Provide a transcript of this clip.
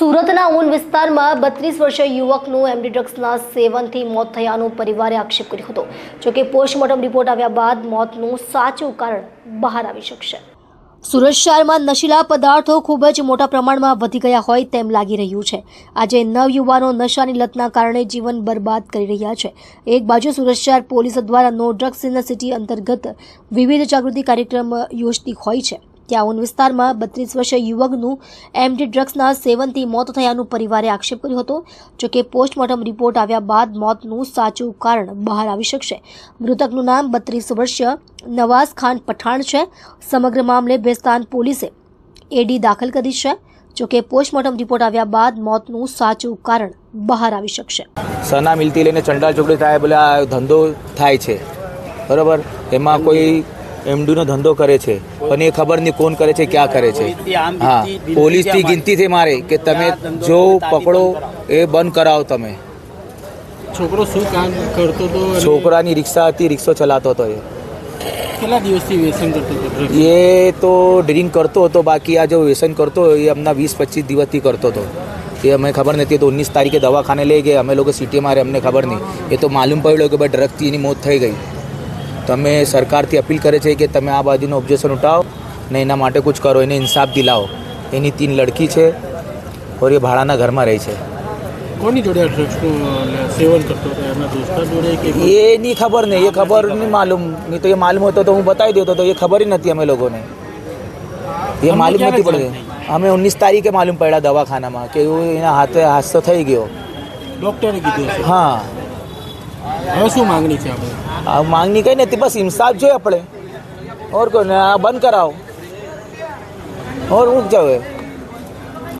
સુરતના ઊન વિસ્તારમાં બત્રીસ વર્ષીય યુવકનું એમડી ડ્રગ્સના સેવનથી મોત થયાનો પરિવારે આક્ષેપ કર્યો હતો. જોકે પોસ્ટમોર્ટમ રિપોર્ટ આવ્યા બાદ મોતનું સાચું કારણ બહાર આવી શકશે. સુરત શહેરમાં નશીલા પદાર્થો ખૂબ જ મોટા પ્રમાણમાં વધી ગયા હોય તેમ લાગી રહ્યું છે. આજે નવયુવાનો નશાની લતના કારણે જીવન બરબાદ કરી રહ્યા છે. એક બાજુ સુરત શહેર પોલીસ દ્વારા નો ડ્રગ્સ ઇન સિટી અંતર્ગત વિવિધ જાગૃતિ કાર્યક્રમ યોજતી હોય છે. ત્યાં ઊન વિસ્તારમાં બત્રીસ વર્ષીય યુવકનું એમડી ડ્રગ્સના સેવનથી મોત થયાનું પરિવારે આક્ષેપ કર્યો હતો. જોકે પોસ્ટમોર્ટમ રિપોર્ટ આવ્યા બાદ મોતનું સાચું કારણ બહાર આવી શકશે. મૃતકનું નામ બત્રીસ વર્ષીય નવાઝ ખાન પઠાણ છે. સમગ્ર મામલે ભેસ્તાન પોલીસે એડી દાખલ કરી છે. જોકે પોસ્ટમોર્ટમ રિપોર્ટ આવ્યા બાદ મોતનું સાચું કારણ બહાર આવી શકશે. સના મિલતી લઈને ચંડાલ ચોકડી થાય બોલે આ ધંધો થાય છે. બરાબર? એમાં કોઈ એમડીનો ધંધો કરે છે. પણ એ ખબર નહીં કોણ કરે છે ક્યાં કરે છે? હા પોલીસથી ગિનતીથી મારે કે તમે જો પકડો એ બંધ કરાવો તમે. છોકરો શું કામ કરતો હતો છોકરાની રિક્ષા હતી રિક્ષો ચલાવતો હતો એ. કેટલા દિવસથી વ્યસન કરતો હતો એ તો ડ્રિંક કરતો હતો બાકી આ જો વ્યસન કરતો એ અમના વીસ પચીસ દિવસથી કરતો હતો. એ અમે ખબર નથી તો ઓગણીસ તારીખે દવાખાને લઈ ગયા અમે લોકો સિટીમાં રહે અમને ખબર નહીં. એ તો માલુમ પડ્યો કે ભાઈ ડ્રગથી એની મોત થઈ ગઈ. તો અમે સરકારથી અપીલ કરે છે કે તમે આ બાજુનું ઓબ્જેક્શન ઉઠાવો ને એના માટે કુછ કરો એને ઇન્સાફ દિલાવો. એની તીન લડકી છે ઓર એ ભાડાના ઘરમાં રહે છે. કોની જોડે સેવન કરતો હતો? એમના દોસ્તાર જોડે કે એ નહીં ખબર નહીં એ ખબર નહીં માલુમ. નહીં તો એ માલુમ હતો તો હું બતાવી દેતો તો એ ખબર જ નથી અમે લોકોને. એ માલુમ નથી પડતી? અમે ઓગણીસ તારીખે માલુમ પડ્યા દવાખાનામાં કે એના હાથે હાદસો થઈ ગયો. ડોક્ટરે કીધું હા. હવે શું માંગણી છે આપણે? માંગણી કઈ નથી, બસ ઇન્સાફ જોઈએ આપણે. ઓર કોઈ આ બંધ કરાવો. ઓર ઊંઘ જાવે